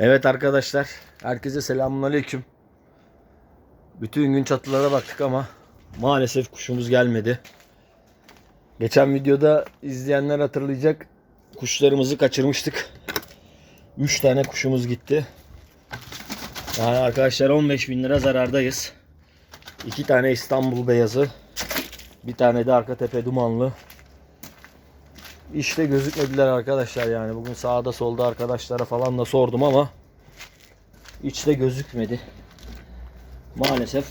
Evet arkadaşlar, herkese selamünaleyküm. Bütün gün çatılara baktık ama maalesef kuşumuz gelmedi. Geçen videoda izleyenler hatırlayacak kuşlarımızı kaçırmıştık. 3 tane kuşumuz gitti. Yani arkadaşlar 15 bin lira zarardayız. 2 tane İstanbul beyazı. Bir tane de arka tepe dumanlı. İşte gözükmediler arkadaşlar yani. Bugün sağda solda arkadaşlara falan da sordum ama hiç de gözükmedi. Maalesef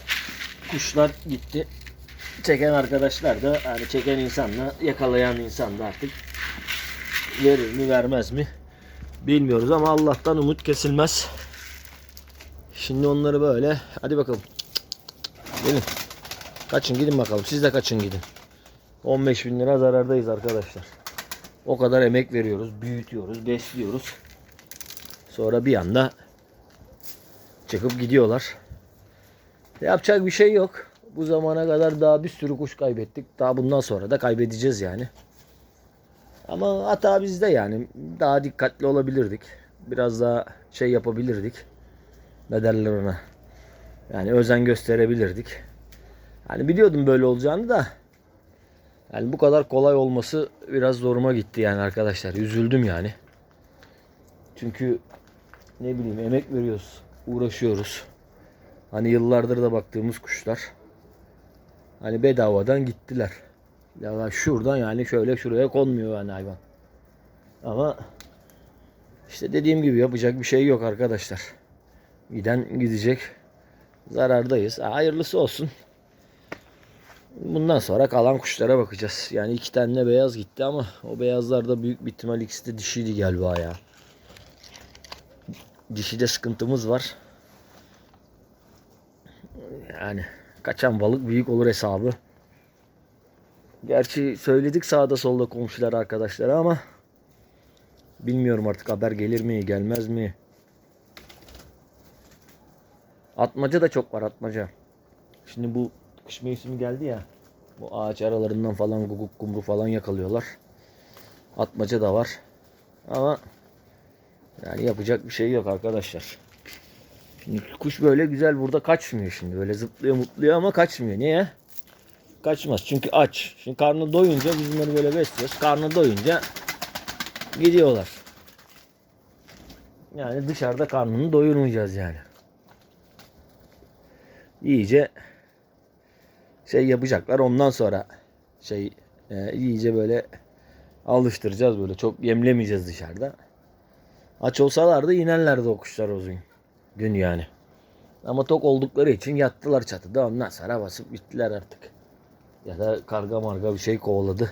kuşlar gitti. Çeken arkadaşlar da yani çeken insanla yakalayan insan da artık verir mi vermez mi bilmiyoruz ama Allah'tan umut kesilmez. Şimdi onları böyle hadi bakalım. Gelin. Kaçın gidin bakalım. Siz de kaçın gidin. 15 bin lira zarardayız arkadaşlar. O kadar emek veriyoruz, büyütüyoruz, besliyoruz. Sonra bir anda çıkıp gidiyorlar. Yapacak bir şey yok. Bu zamana kadar daha bir sürü kuş kaybettik. Daha bundan sonra da kaybedeceğiz yani. Ama hata bizde yani. Daha dikkatli olabilirdik. Biraz daha şey yapabilirdik. Ne derler ona. Yani özen gösterebilirdik. Yani biliyordum böyle olacağını da. Yani bu kadar kolay olması biraz zoruma gitti yani arkadaşlar. Üzüldüm yani. Çünkü ne bileyim emek veriyoruz. Uğraşıyoruz. Hani yıllardır da baktığımız kuşlar. Hani bedavadan gittiler. Ya şuradan yani şöyle şuraya konmuyor yani hayvan. Ama işte dediğim gibi yapacak bir şey yok arkadaşlar. Giden gidecek. Zarardayız. Ha, Hayırlısı olsun. Bundan sonra kalan kuşlara bakacağız. Yani iki tane beyaz gitti ama o beyazlarda büyük bir ihtimal ikisi de dişiydi galiba ya. Dişide sıkıntımız var. Yani kaçan balık büyük olur hesabı. Gerçi söyledik sağda solda komşular arkadaşlara ama bilmiyorum artık haber gelir mi gelmez mi. Atmaca da çok var atmaca. Şimdi bu kış mevsimi geldi ya. Bu ağaç aralarından falan guguk kumru falan yakalıyorlar. Atmaca da var. Ama yani yapacak bir şey yok arkadaşlar. Şimdi kuş böyle güzel burada kaçmıyor şimdi. Böyle zıplıyor mutluyor ama kaçmıyor. Niye? Kaçmaz. Çünkü aç. Şimdi karnı doyunca biz bunları böyle besliyoruz. Karnı doyunca gidiyorlar. Yani dışarıda karnını doyurmayacağız yani. İyice şey yapacaklar. Ondan sonra şey e, iyice böyle alıştıracağız böyle. Çok yemlemeyeceğiz dışarıda. Aç olsalardı inerlerdi o kuşlar o gün. Gün yani. Ama tok oldukları için yattılar çatıda. Ondan sonra basıp gittiler artık. Ya da karga marga bir şey kovaladı.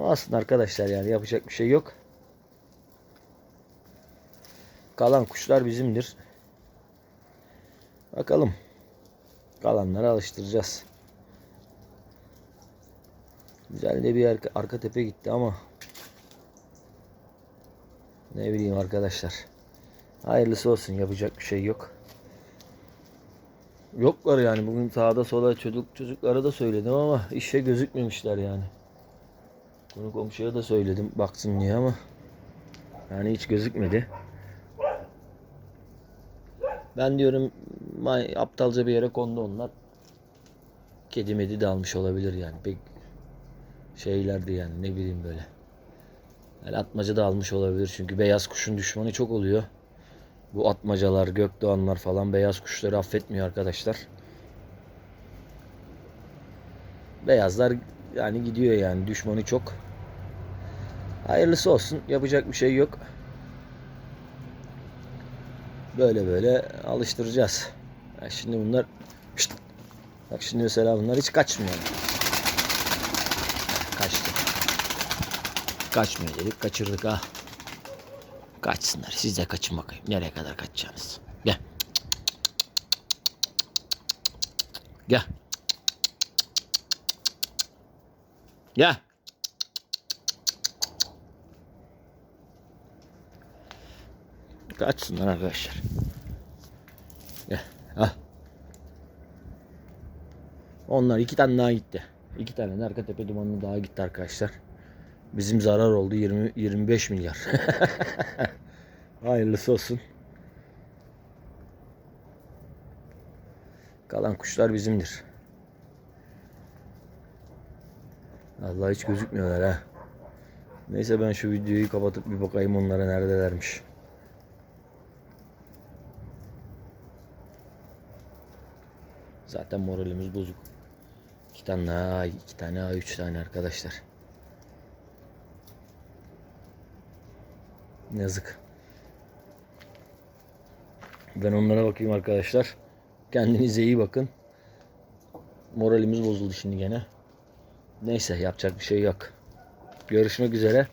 Aslında arkadaşlar yani yapacak bir şey yok. Kalan kuşlar bizimdir. Bakalım. Kalanları alıştıracağız. Güzel de bir arka, arka tepe gitti ama ne bileyim arkadaşlar. Hayırlısı olsun yapacak bir şey yok. Yoklar yani bugün sağda sola çocuk çocuklara da söyledim ama işe gözükmemişler yani. Bunu komşuya da söyledim baksın diye ama yani hiç gözükmedi. Ben diyorum aptalca bir yere kondu onlar. Kedi medi de almış olabilir yani. Pek şeylerdi yani ne bileyim böyle. Yani atmaca da almış olabilir çünkü beyaz kuşun düşmanı çok oluyor. Bu atmacalar, gökdoğanlar falan beyaz kuşları affetmiyor arkadaşlar. Beyazlar yani gidiyor yani düşmanı çok. Hayırlısı olsun yapacak bir şey yok. Böyle böyle alıştıracağız. Ya şimdi bunlar Şşt! bak şimdi mesela bunlar hiç kaçmıyor. Kaçtı. Kaçmıyor dedik kaçırdık ha. Kaçsınlar siz de kaçın bakayım. Nereye kadar kaçacaksınız? Gel. Gel. Gel. Kaçsınlar arkadaşlar. Gel. Al. Onlar iki tane daha gitti. İki tane de arka tepe dumanı daha gitti arkadaşlar. Bizim zarar oldu 20 25 milyar. Hayırlısı olsun. Kalan kuşlar bizimdir. Allah hiç gözükmüyorlar ha. Neyse ben şu videoyu kapatıp bir bakayım onlara neredelermiş. Zaten moralimiz bozuk. İki tane A, iki tane A, üç tane arkadaşlar. Yazık. Ben onlara bakayım arkadaşlar. Kendinize iyi bakın. Moralimiz bozuldu şimdi gene. Neyse yapacak bir şey yok. Görüşmek üzere.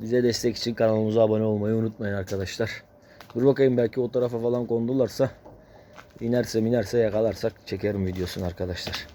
Bize destek için kanalımıza abone olmayı unutmayın arkadaşlar. Dur bakayım belki o tarafa falan kondularsa inerse inerse yakalarsak çekerim videosunu arkadaşlar.